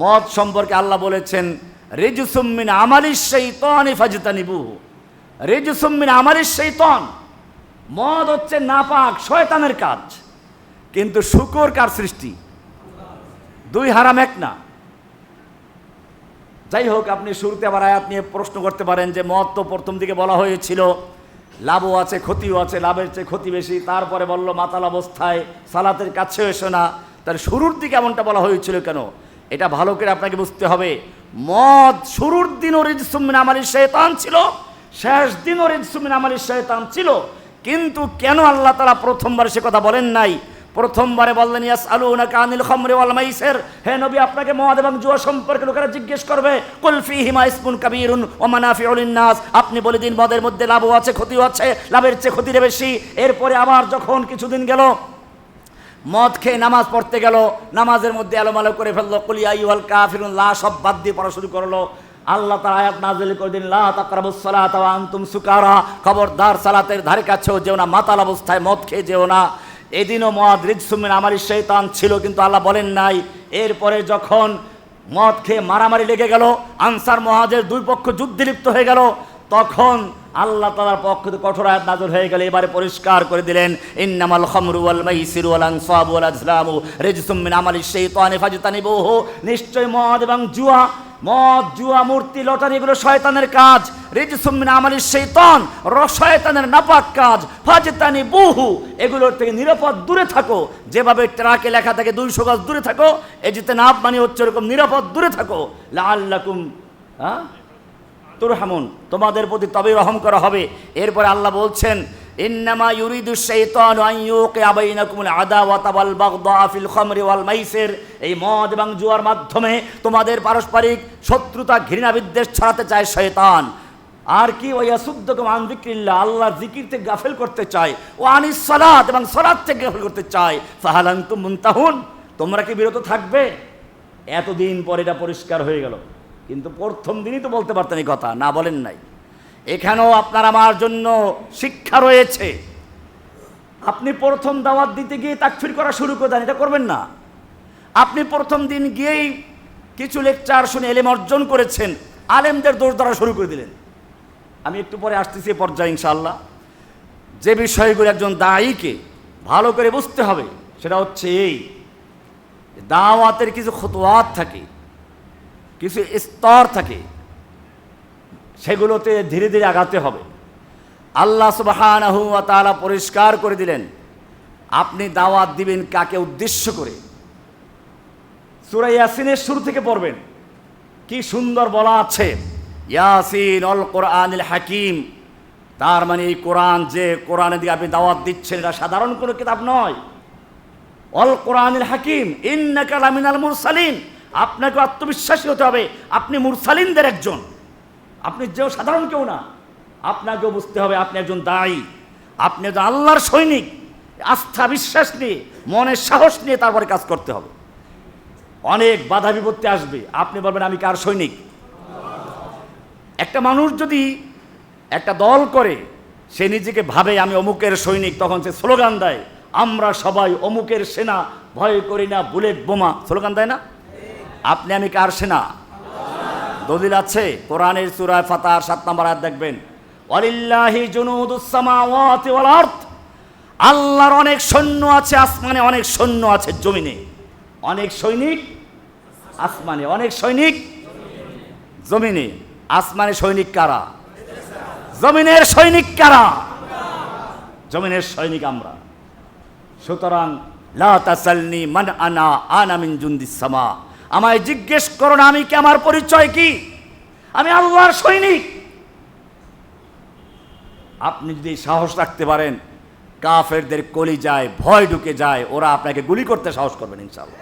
মদ সম্পর্কে আল্লাহ বলেছেন রেজুসুম্মিন আমালিস শৈতন ইফাজতানিবু রেজুসুম্মিন আমালিস শৈতন মদ হচ্ছে নাপাক, শয়তানের কাজ। কিন্তু শুকর কার সৃষ্টি? দুই হারাম এক না। যাই হোক, আপনি শুরুতে আবার আয়াত নিয়ে প্রশ্ন করতে পারেন যে, মদ তো প্রথম দিকে বলা হয়েছিল, লাভও আছে, ক্ষতিও আছে, লাভের চেয়ে ক্ষতি বেশি। তারপরে বলল, মাতাল অবস্থায় সালাতের কাছেও এসো না। তার শুরুর দিকে এমনটা বলা হয়েছিল কেন? এটা ভালো করে আপনাকে বুঝতে হবে। মদ, শুরুর দিনও রিজসুমিন আমালি শয়তান ছিল, শেষ দিনও রিজসুমিন আমালি শয়তান ছিল। কিন্তু কেন আল্লাহ তারা প্রথমবার সে কথা বলেন নাই? প্রথমবারে বললেন ইয়াস আলু না আনিল খমরে ওয়াল মাইসের। হে নবী, আপনাকে মদ এবং জুয়া সম্পর্কে লোকেরা জিজ্ঞেস করবে কুলফি হিমা ইসমুন কাবিরুন ও মানাফি নাস আপনি বলে দিন, মদের মধ্যে লাভও আছে, ক্ষতিও আছে, লাভের চেয়ে ক্ষতির বেশি। এরপরে আবার যখন কিছুদিন গেল মদ খেয়ে নামাজ পড়তে গেল, নামাজের মধ্যে আলোমালো করে ফেলল কুলিয়া ইউল কাফিরুন, লা সব বাদ দিয়ে পড়া শুরু করল। আল্লাহ তার আয়াত নাজিল করে দিন লা তাকরাবুস সালাত ওয়া আনতুম সুকারা। খবরদার সালাতের ধারে কাছেও যেও না, মাতাল অবস্থায় মদ খেয়ে যেও না। এদিনও মদ রিজসুমিন আমারই শৈতান ছিল, কিন্তু আল্লাহ বলেন নাই। এরপরে যখন মদ খেয়ে মারামারি লেগে গেল, আনসার মহাজের দুই পক্ষ যুদ্ধে লিপ্ত হয়ে গেল তখন আল্লাহ তালার পক্ষ থেকে কঠোর আয়াত নাজর হয়ে গেলে। এবারে পরিষ্কার করে দিলেন, ইন্নামাল খামরু ওয়াল মাইসিরু ওয়াল আনসাবু ওয়াল আজলামু রিজসুম মিন আমালিশ শাইতানি ফাজতানিবুহু। নিশ্চয় মদ এবং জুয়া, মদ, জুয়া, মূর্তি, লটারি এগুলো শয়তানের কাজ। রিজসুম মিন আমালিশ শাইতান শয়তানের নাপাক কাজ। ফাজতানি বুহু এগুলোর থেকে নিরাপদ দূরে থাকো। যেভাবে ট্রাকে লেখা থাকে, দুইশো গজ দূরে থাকো। এই যেতে নাপ মানে হচ্ছে এরকম নিরাপদ দূরে থাকো। লাল্লাকুম হ্যাঁ? তুরহামুন, তোমাদের প্রতি তবে রহম করা হবে। এরপরে আল্লাহ বলছেন, ইন্নামা ইউরিদু শাইতান আন ইউকিয়া বাইনাকুমুল আদাওয়াতা ওয়াল বাগদা ফিল খামরি ওয়াল মাইসির। এই মদ এবং জুয়ার মাধ্যমে তোমাদের পারস্পরিক শত্রুতা ঘৃণা বিদ্বেষ ছড়াতে চায় শয়তান আর কি ওই আসুদ্দকুম আন যিকরিল্লাহ আল্লাহর জিকির থেকে গাফেল করতে চায়। ও আনিস সালাত এবং সালাত থেকে গাফেল করতে চায়। ফাহাল আনতুম মুনতাহুন, তোমরা কি বিরত থাকবে? এতদিন পরে এটা পরিষ্কার হয়ে গেল। কিন্তু প্রথম দিনই তো বলতে পারতেন এই কথা, না বলেন নাই। এখানেও আপনার আমার জন্য শিক্ষা রয়েছে। আপনি প্রথম দাওয়াত দিতে গিয়ে তাকফির করা শুরু করে দেন, এটা করবেন না। আপনি প্রথম দিন গিয়েই কিছু লেকচার শুনে এলেম অর্জন করেছেন, আলেমদের দোষ ধরা শুরু করে দিলেন। আমি একটু পরে আসতেছি পর্যায়ে, ইনশাআল্লাহ। যে বিষয়গুলো একজন দায়ীকে ভালো করে বুঝতে হবে, সেটা হচ্ছে এই, দাওয়াতের কিছু খতোয়াত থাকে। কিছু স্তর থাকে, সেগুলোতে ধীরে ধীরে আগাতে হবে। আল্লাহ সুবহানাহু ওয়া পরিষ্কার করে দিলেন, আপনি দাওয়াত দিবেন কাকে উদ্দেশ্য করে। সূরা ইয়াসিনের শুরু থেকে পড়বেন, কি সুন্দর বলা আছে, ইয়াসিন অল কোরআনিল হাকিম তার মানে এই কোরআন যে কোরআনে দিয়ে আপনি দাওয়াত দিচ্ছেন, এটা সাধারণ কোনো কিতাব নয়। অল কোরআনিল হাকিম ইন্নাকা লামিনাল মুরসালিন আপনাকে আত্মবিশ্বাসী হতে হবে। আপনি মুরসালিনদের একজন। আপনি যেও সাধারণ কেউ না, আপনাকেও বুঝতে হবে আপনি একজন দায়ী। আপনি একজন আল্লাহর সৈনিক। আস্থা, বিশ্বাস নিয়ে, মনের সাহস নিয়ে তারপরে কাজ করতে হবে। অনেক বাধা বিপত্তি আসবে। আপনি বলবেন, আমি কার সৈনিক? একটা মানুষ যদি একটা দল করে, সে নিজেকে ভাবে, আমি অমুকের সৈনিক। তখন সে স্লোগান দেয়, আমরা সবাই অমুকের সেনা, ভয় করি না, বুলেট বোমা। স্লোগান দেয় না? আপনি, আমি কার সেনা? দলিল আছে, কোরআনের সুরায় ফাতার সাত নম্বর আয়াত দেখবেন। আরদ। আল্লাহর অনেক সৈন্য আছে, আসমানে অনেক সৈন্য আছে, জমিনে। অনেক সৈনিক, আসমানে। অনেক সৈনিক, জমিনে। আসমানে সৈনিক কারা? জমিনের সৈনিক কারা? জমিনের সৈনিক আমরা। সুতরাং, লা তাসালনি মান আনা আনা মিন জুন্দিস সামা। আমায় জিজ্ঞেস করো না, আমি কি আমার পরিচয় কি? আমি আল্লাহর সৈনিক। আপনি যদি সাহস রাখতে পারেন, কাফেরদের কলি যায় ভয় ঢুকে যায়, ওরা আপনাকে গুলি করতে সাহস করবেন ইনশাল্লাহ